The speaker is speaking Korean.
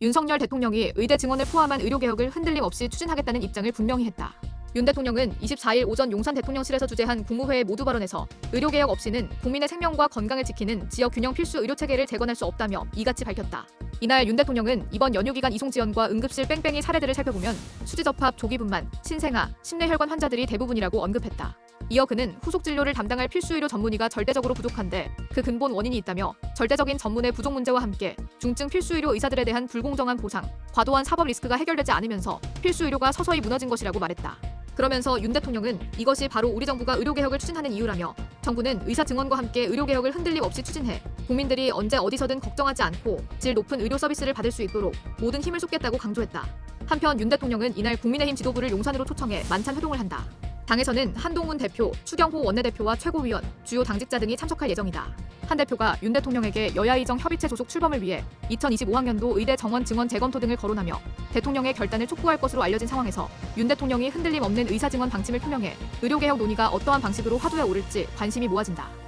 윤석열 대통령이 의대 증원을 포함한 의료개혁을 흔들림 없이 추진하겠다는 입장을 분명히 했다. 윤 대통령은 24일 오전 용산 대통령실에서 주재한 국무회의 모두 발언에서 의료개혁 없이는 국민의 생명과 건강을 지키는 지역 균형 필수 의료체계를 재건할 수 없다며 이같이 밝혔다. 이날 윤 대통령은 이번 연휴 기간 이송 지연과 응급실 뺑뺑이 사례들을 살펴보면 수지접합, 조기분만, 신생아, 심뇌혈관 환자들이 대부분이라고 언급했다. 이어 그는 후속 진료를 담당할 필수 의료 전문의가 절대적으로 부족한데 그 근본 원인이 있다며 절대적인 전문의 부족 문제와 함께 중증 필수 의료 의사들에 대한 불공정한 보상, 과도한 사법 리스크가 해결되지 않으면서 필수 의료가 서서히 무너진 것이라고 말했다. 그러면서 윤 대통령은 이것이 바로 우리 정부가 의료개혁을 추진하는 이유라며 정부는 의사 증원과 함께 의료개혁을 흔들림 없이 추진해 국민들이 언제 어디서든 걱정하지 않고 질 높은 의료 서비스를 받을 수 있도록 모든 힘을 쏟겠다고 강조했다. 한편 윤 대통령은 이날 국민의힘 지도부를 용산으로 초청해 만찬 회동을 한다. 당에서는 한동훈 대표, 추경호 원내대표와 최고위원, 주요 당직자 등이 참석할 예정이다. 한 대표가 윤 대통령에게 여야 이정 협의체 조속 출범을 위해 2025학년도 의대 정원 증원 재검토 등을 거론하며 대통령의 결단을 촉구할 것으로 알려진 상황에서 윤 대통령이 흔들림 없는 의사 증원 방침을 표명해 의료개혁 논의가 어떠한 방식으로 화두에 오를지 관심이 모아진다.